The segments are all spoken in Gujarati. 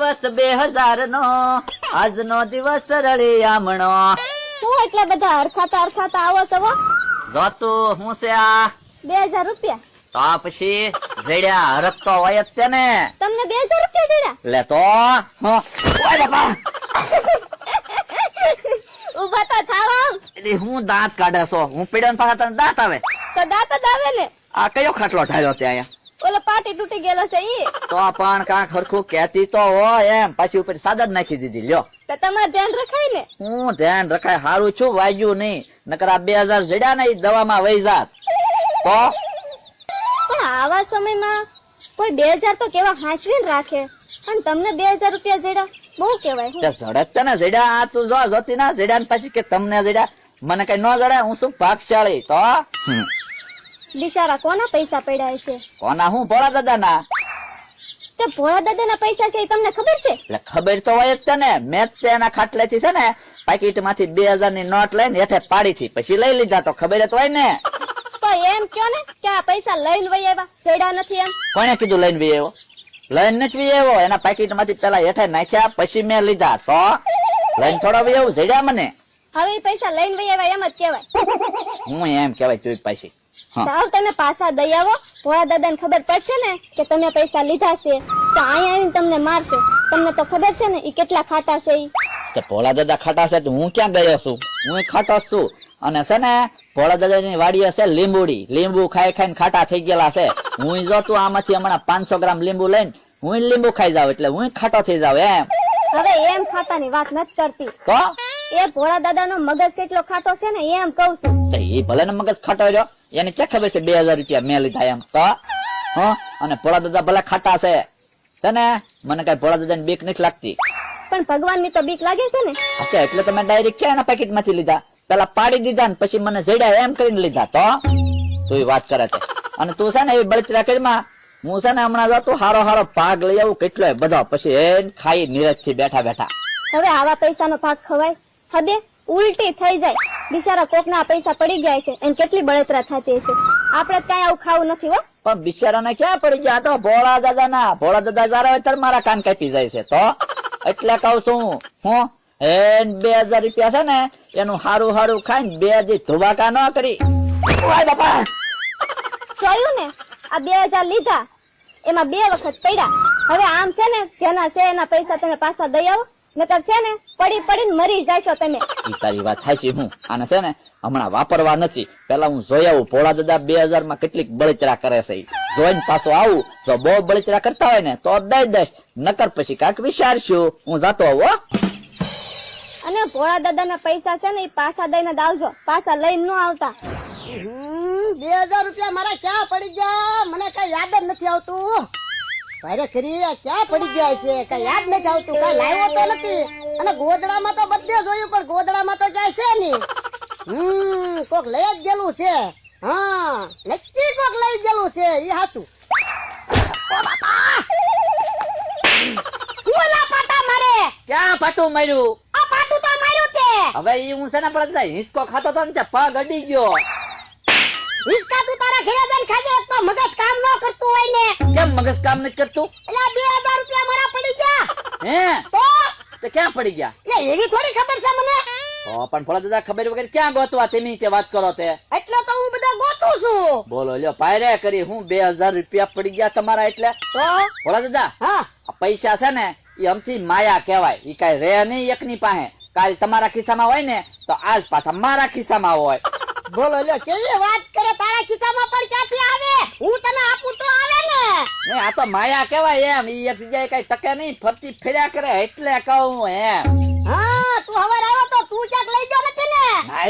દિવસ બે હજાર નો આજનો દિવસ રળિયામણો. હું એટલે બધા હરખાતા હરખાતા આવો સવો જોતું હું છે આ? બે હજાર રૂપિયા. તો પછી જડ્યા હરક તો હોય જ ને. તમને બે હજાર રૂપિયા દીધા લે તો ઊભા તો થાવ એટલે હું દાંત કાઢે છો? હું પીડન પાસે તને દાંત આવે? તો દાંત જ આવે ને. આ કયો ખાટલો ઠાર્યો ત્યાં અહીંયા? ઓલો પાટી તૂટી ગયેલો છે ઈ. તો પણ કાંક હરખું કહેતી તો હોય એમ. પાછી ઉપર સાદર નાખી દીધી લ્યો. તો તમારે ધ્યાન રખાય ને? હું ધ્યાન રખાય હારું છું વાગ્યું નહીં. નકર આ બે હજાર જડ્યા ને ઈ દવામાં વહી જાત. તો? પણ આવા સમયમાં કોઈ બે હજાર તો કેવા હાંસવીને રાખે. અને તમને બે હજાર રૂપિયા જડ્યા બહુ તે ઝડપ તને જડ્યા આ તું જો જોતી ના જડ્યા ને પછી કે તમને જડ્યા. મને કઈ ન જડે હું શું ભાગશાળી તો. બિચારા કોના પૈસા પડ્યા છે કોના હું? ભોળા દાદા ના તે ભોળા દાદાના પૈસા છે એ તમને ખબર છે? એટલે ખબર તો હોય જ તને. મેં જ તેના ખાટલેથી છે ને પાકીટમાંથી બે હજારની નોટ લઈને હેઠે પાડી થી પછી લઈ લીધા તો ખબર તો હોય ને. તો એમ કયો ને કે આ પૈસા લઈને વઈ આવ્યા? જેડા નથી એમ. કોણે કીધું લઈને વઈ આવ્યો? લઈને જ વઈ આવ્યો. એના પાકીટમાંથી પેલા હેઠે નાખ્યા પછી મેં લીધા. તો લઈને થોડો વઈ આવ્યો જડ્યા મને. હવે પૈસા લઈને વઈ આવ્યા એમ જ કહેવાય. હું એમ કેવાય તું પાછી. સાવ તમે પાછા દઈ આવો. ભોળા દાદાને ખબર પડશે ને કે તમે પૈસા લીધા છે. તો અહીંયા આવીને તમને મારશે. તમને તો ખબર છે ને એ કેટલા ખાટા છે ઈ. તે ભોળા દાદા ખાટા છે તો હું ક્યાં ગયો છું હું ખાટો છું. અને છે ને ભોળા દાદાની વાડી હશે લીંબુડી. લીંબુ ખાઈ ખાઈને ખાટા થઈ ગયેલા છે. હું જો તું આમાંથી હમણાં પાંચસો ગ્રામ લીંબુ લઈને હું લીંબુ ખાઈ જાવ એટલે હું ખાટો થઈ જાવ એમ. હવે એમ ખાતાની વાત નથી કરતી. તો? એ ભોળા દાદા નો મગજ કેટલો ખાટો છે ને એમ કઉ છું. એ ભલે ને મગજ ખાટો રહ્યો. એને ક્યાં ખબર છે બે હજાર રૂપિયા મેં લીધા એમ? તો હં? અને ભોળા દાદા ભલે ખાટા છે. છે ને? મને કઈ ભોળા દાદાની બીક નથી લાગતી. પણ ભગવાનની તો બીક લાગે છે ને. ઓકે એટલે તમે ડાયરેક્ટ ક્યાં એના પેકેટમાંથી લીધા? પેલા પાડી દીધા ને પછી મને જડ્યા એમ કરીને લીધા. તો તું વાત કરે છે. અને તું છે ને એવી બળતરા કરીમાં હું છે ને હમણાં જતો હારો હારો ભાગ લઈ આવું કેટલો બધો. પછી એ ખાઈ નીરજથી બેઠા બેઠા. હવે આવા પૈસાનો ભાગ ખવાય? હદે ઉલટી થઈ જાય. બિચારા કોકના પૈસા પડી ગયા છે. એને કેટલી બળતરા થતી હશે. આપણે કઈ આવું ખાવું નથી હો. પણ બિચારાને ક્યાં પડી ગયા? તો ભોળા દાદા ના ભોળા દાદા જયારે હોય મારા કાન કાપી જાય છે. તો? એટલે કઉ છું હું હે બે હજાર રૂપિયા છે ને એનું હારું હારું ખાઈને બે હજી ધુબાકા ન કરી. ઓય બાપા! જોયું ને? આ બે હજાર લીધા. એમાં બે વખત પડ્યા. હવે આમ છે ને જેના છે એના પૈસા તમે પાછા દઈ આવો. નકર છે ને પડી પડીને મરી જાશો તમે. ઈ તારી વાત થાય હું. આને છે ને હમણાં વાપરવા નથી. પેલા હું જોઈ આવું ભોળા દાદા બે હજારમાં કેટલીક બળચરા કરે છે જોઈને પાછો આવું તો બહુ બળચરા કરતા હોય ને તો દઈ દઈશ. નકર પછી કાંઈક વિચારશું. હું જાતો આવું અને ભોળા દાદાના પૈસા છે ને એ પાછા દઈને જ આવજો. પાછા લઈને ન આવતા. હમ, બે હજાર રૂપિયા મારા ક્યાં પડી ગયા? મને કઈ યાદ જ નથી આવતું. ખરી આ ક્યાં પડી ગયા છે? કઈ યાદ નથી આવતું કઈ લાવ્યો તો નથી. અને ગોદડામાં તો બધે જોયું પણ ગોદડામાં તો ક્યાંય છે નહીં. હમ કોક લઈ જ ગયેલું છે. હા નક્કી કોક લઈ ગયેલું છે એ હાસુ. હું પાટા મારે! ક્યાં પાટું માર્યું? આ પાટું તો માર્યું તે હવે ઈ હું છે ને પડે હિંચકો ખાતો તો ને પગ અડી ગયો. હિસકા તું તારા ઘરે જઈને ખાજે તો મગજ કામ ન કરતું હોય ને. કેમ મગજ કામ નથી કરતું? એટલે 2000 રૂપિયા મારા પડી ગયા. હે? તો? તે ક્યાં પડી ગયા? એટલે એવી થોડી ખબર છે મને. તો પણ ફળા દાદા ખબર વગર ક્યાં ગોતવા તેની કે વાત કરો તે? એટલે તો હું બધા ગોતું છું. બોલો લ્યો પાયરે કરી હું બે હજાર રૂપિયા પડી ગયા તમારા એટલે? તો? ફળા દાદા હા. પૈસા છે ને એ અમથી માયા કહેવાય. ઈ કાંઈ રહે નહીં એકની પાસે. કાલ તમારા ખિસ્સામાં હોય ને તો આજ પાછા મારા ખિસ્સામાં હોય. બોલો લ્યો કેવી વાત કરે? તારા ખિસ્સામાં પણ ક્યાંથી આવે? હું તને આપું તો આવે ને. ને આ તો માયા કહેવાય એમ ઈ એક જગ્યાએ કઈ ટકે નહીં ફરતી ફેર્યા કરે એટલે કહું એમ. હા તું હવે આવો તો તું ક્યાંક લઈ ગયો નથી ને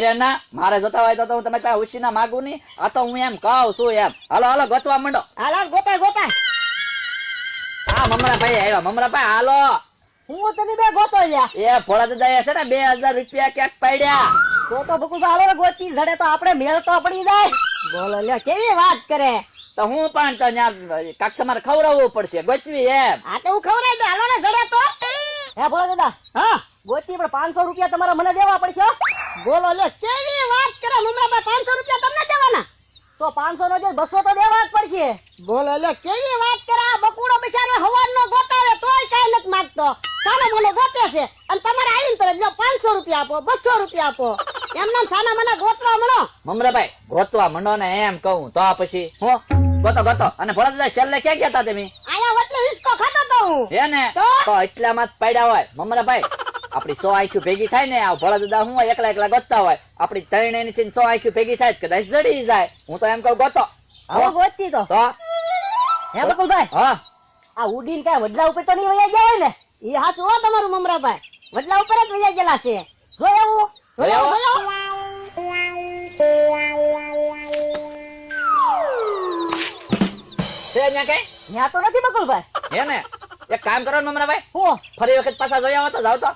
ના ના મારે જોતા હોય તો હું તમારી પાસે ઉછીના માગું નહીં. આ તો હું એમ કહું છું એમ. હાલો હાલો ગોતવા માંડો. હાલ ગોતા ગોતા હા મમરા ભાઈ આવ્યા. મમરા ભાઈ હાલો. હું તને બે ગોતો યા એ ભોળા દાદા છે ને બે હજાર રૂપિયા ક્યાંક પડ્યા. તો તો બકુલભાઈ હાલો ને ગોતી જડે તો આપણે મેળ તો પડી જાય. બોલો લ્યો કેવી વાત કરે? તો હું પણ તો કાક તમારે ખવડાવવું પડશે ગોચવી એમ. આ તો હું ખવડાવી દે હાલો ને જડે તો. હે બોલો દાદા હા. ગોતી પણ પાંચસો રૂપિયા તમારે મને દેવા પડશે બોલો લે કેવી વાત કરે? મમરાભાઈ પાંચસો રૂપિયા તમને દેવાના? તો પાંચસો નો જે બસો તો દેવા જ પડશે. બોલો લે કેવી વાત કરે? આ બકુડો બિચારો હવારનો ગોતાવે તોય કઈ નથી માંગતો. સામે મને ગોતે છે અને તમારે આવીને તરત લો પાંચસો રૂપિયા આપો બસો રૂપિયા આપો. એમને સાના મને ગોતવા મળો. મમરાભાઈ ગોતવા મંડો ને એમ કહું. તો પછી હું ગોતો ગોતો. અને દાદા છેલ્લે ક્યાં ગયા હતા તમે? આયા વટલે હિસકો ખાતો તો હું. હે ને? તો? એટલામાં જ પડ્યા હોય. મમરાભાઈ આપડી સો આઈક્યુ ભેગી થાય ને? આ ભોળા દાદા હું એકલા એકલા ગોતતા હોય. આપડી ત્રણ એની થી સો આઈક્યુ ભેગી થાય કદાચ જડી જાય. હું તો એમ કહું ગોતો. હવે ગોતતી તો. હે બકુલભાઈ? હા. આ ઉડીને કાય વડલા ઉપર તો નહીં વયા ગયા હોય ને? એ હાચું હો તમારું મમરાભાઈ. વડલા ઉપર જ વૈયા ગયેલા છે. જો એવું છે અહીંયા કઈ ન્યા તો નથી બકુલભાઈ. હે ને? એક કામ કરો મમરાભાઈ. હું? ફરી વખત પાછા જોયા હો તો જાવ તો.